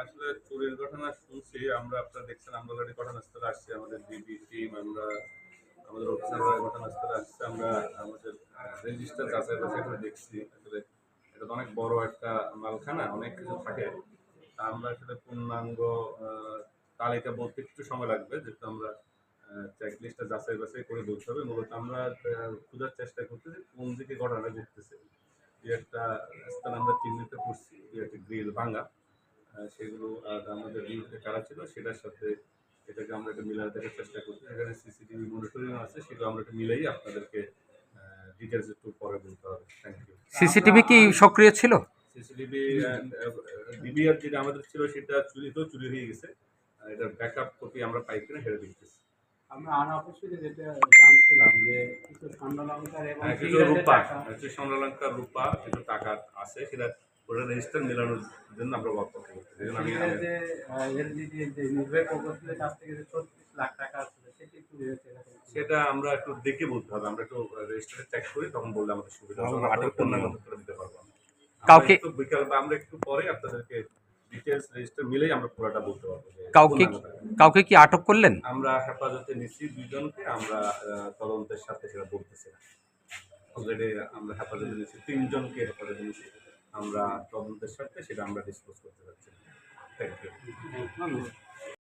আসলে চুরির ঘটনা শুনছি, আমরা আপনারা দেখছেন আমরা ঘটনাস্থলে আসছি, আমাদের ডিবি টিম আমরা আমাদের অফিসাররা ঘটনাস্থলে আসছে, আমরা আমাদের রেজিস্টার যাচাই বাছাই দেখছি। আসলে এটা তো অনেক বড় একটা মালখানা, অনেক কিছু থাকে। তা আমরা আসলে পূর্ণাঙ্গ তালিকা বলতে একটু সময় লাগবে, যেহেতু আমরা চেক লিস্টটা যাচাই বাছাই করে বলতে হবে। মূলত আমরা খোঁজার চেষ্টা করতেছি, কোন দিকে ঘটনাটা ঘটতেছে। একটা স্থান আমরা চিহ্নিত করছি একটা গ্রিল ভাঙা। সেগুলো আর আমাদের ডিউটিতে কারা ছিল সেটার সাথে এটাকে আমরা একটা মিলাতে দেখার চেষ্টা করছি। এখানে সিসিটিভি মনিটরিং আছে সেটা আমরা একটু মিলাই আপনাদেরকে ডিটেলস একটু পরে বলতে হবে। থ্যাংক ইউ সিসিটিভি কি সক্রিয় ছিল? সিসিটিভি ডিবিআর যেটা আমাদের ছিল সেটা চুরি তো চুরি হয়ে গেছে। আর এটার ব্যাকআপ কপি আমরা পাই কিনা সেটা দেখতেছি। আমরা আনঅফিসিয়ালি যেটা জানছিলাম যে কিছু স্বর্ণালঙ্কার এবং হ্যাঁ, কিছু রূপা টাকা- কিছু স্বর্ণলঙ্কার রূপা কিছু টাকা আছে সেটা ওটা রেজিস্টার মেলানোর জন্য আমরা ওয়ার্ক করতে জন্য আমি লাখ টাকা সেটি আমরা একটু দেখে বলতে হবে। আমরা একটু রেজিস্টারে চেক করি তখন বললে আমাদের সুবিধা হবে। আটক পূর্ণাঙ্গ করে দিতে পারব। কাউকে- বিকাল বা আমরা একটু পরে আপনাদেরকে ডিটেলস রেজিস্টার মিলেই আমরা পুরোটা বলতে পারব কাউকে কাউকে কি আটক করলেন? আমরা হেফাজতে নিচ্ছি দুইজনকে। আমরা আহ, তদন্তের সাথে সেটা বলতেছি অলরেডি আমরা হেফাজতে নিচ্ছি তিনজনকে হেফাজতে নিচ্ছি। আমরা তদন্তের সাথে সেটা আমরা ডিসকাস করতে পারছি থ্যাংক ইউ